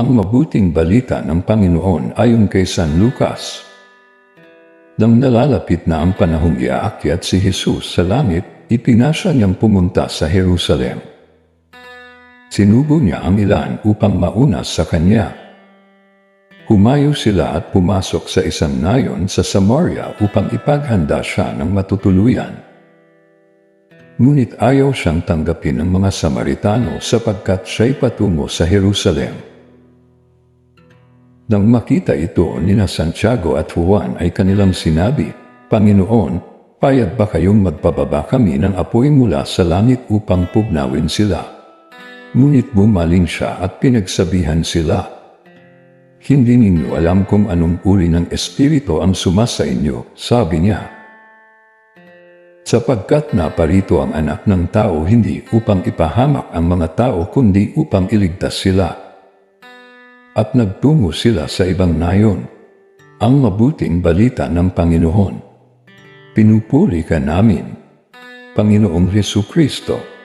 Ang mabuting balita ng Panginoon ayon kay San Lucas. Nang nalalapit na ang panahong iaakyat si Jesus sa langit, ipinasa niyang pumunta sa Jerusalem. Sinugo niya ang ilan upang mauna sa kanya. Humayo sila at pumasok sa isang nayon sa Samaria upang ipaghanda siya ng matutuluyan. Ngunit ayaw siyang tanggapin ng mga Samaritano sapagkat siya'y patungo sa Jerusalem. Nang makita ito nina Santiago at Juan ay kanilang sinabi, Panginoon, payag ba kayong magpababa kami ng apoy mula sa langit upang pugnawin sila? Ngunit bumaling siya at pinagsabihan sila, Hindi ninyo alam kung anong uri ng espiritu ang sumasa inyo, sabi niya. Sapagkat naparito ang anak ng tao hindi upang ipahamak ang mga tao kundi upang iligtas sila. At nagtungo sila sa ibang nayon. Ang mabuting balita ng Panginoon. Pinupuri ka namin, Panginoong Heso Kristo.